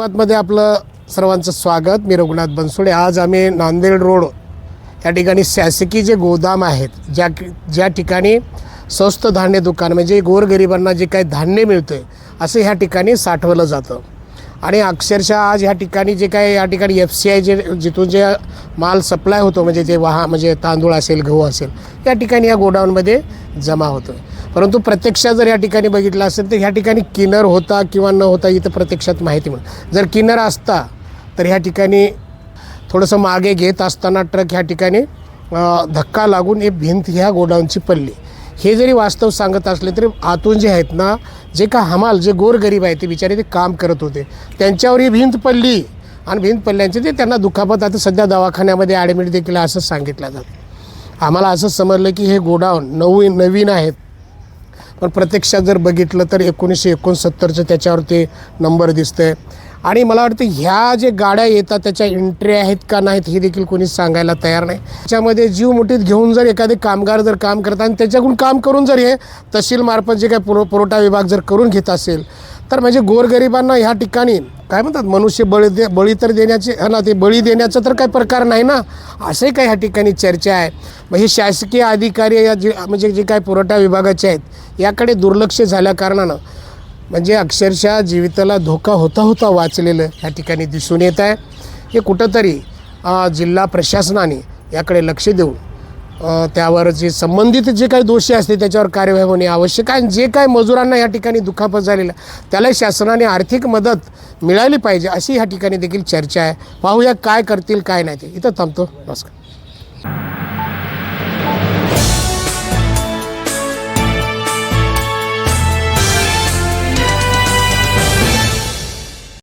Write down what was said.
संवादमध्ये आपलं सर्वांचं स्वागत. मी रघुनाथ बनसोडे. आज आम्ही नांदेड रोड या ठिकाणी शासकीय जे गोदाम आहेत ज्या ज्या ठिकाणी स्वस्त धान्य दुकान म्हणजे गोरगरिबांना जे काही धान्य मिळतं आहे असं ह्या ठिकाणी साठवलं जातं. आणि अक्षरशः आज ह्या ठिकाणी जे काय या ठिकाणी एफ सी आय जे जिथून जे माल सप्लाय होतो म्हणजे ते वाहा म्हणजे तांदूळ असेल गहू असेल या ठिकाणी या गोडाऊनमध्ये जमा होतं परंतु प्रत्यक्षात जर या ठिकाणी बघितलं असेल तर ह्या ठिकाणी किनर होता किंवा न होता इथं प्रत्यक्षात माहिती मिळेल जर किनर असता तर ह्या ठिकाणी थोडंसं मागे घेत असताना ट्रक ह्या ठिकाणी धक्का लागून हे भिंत ह्या गोडाऊनची पडली. हे जरी वास्तव सांगत असले तरी आतून जे आहेत ना जे का हमाल जे गोरगरीब आहेत ते बिचारे ते काम करत होते. त्यांच्यावर ही भिंत पडली आणि भिंत पडल्याचे ते त्यांना दुखापत आता सध्या दवाखान्यामध्ये ॲडमिट देखील असं सांगितलं जातं. आम्हाला असं समजलं की हे गोडाऊन नवीन नवीन आहेत. पण प्रत्यक्षात जर बघितलं तर एकोणीसशे एकोणसत्तरचं त्याच्यावरती नंबर दिसतं आहे आणि मला वाटतं ह्या जे गाड्या येतात त्याच्या एंट्री आहेत का नाहीत हे देखील कोणी सांगायला तयार नाही. त्याच्यामध्ये जीव मुठीत घेऊन जर एखादे कामगार जर काम करतात आणि त्याच्याकडून काम करून जर हे तहसीलमार्फत जे काही पुर पुरवठा विभाग जर करून घेत असेल तर म्हणजे गोरगरिबांना ह्या ठिकाणी काय म्हणतात मनुष्य बळी दे बळी तर देण्याचे हा ना ते बळी देण्याचा तर काही प्रकार नाही ना? असे काही ह्या ठिकाणी चर्चा आहे. मग हे शासकीय अधिकारी या जे म्हणजे जे काही पुरवठा विभागाचे आहेत याकडे दुर्लक्ष झाल्या कारणानं म्हणजे अक्षरशः जीविताला धोका होता होता वाचलेलं ह्या ठिकाणी दिसून येत आहे. हे कुठंतरी जिल्हा प्रशासनाने याकडे लक्ष देऊन त्यावर जे संबंधित जे काही दोषी असते त्याच्यावर कार्यवाही होणे आवश्यक आहे. आणि जे काय मजुरांना या ठिकाणी दुखापत झालेलं त्याला शासनाने आर्थिक मदत मिळाली पाहिजे अशी ह्या ठिकाणी देखील चर्चा आहे. पाहूया काय करतील काय नाही ते. इथं थांबतो. नमस्कार.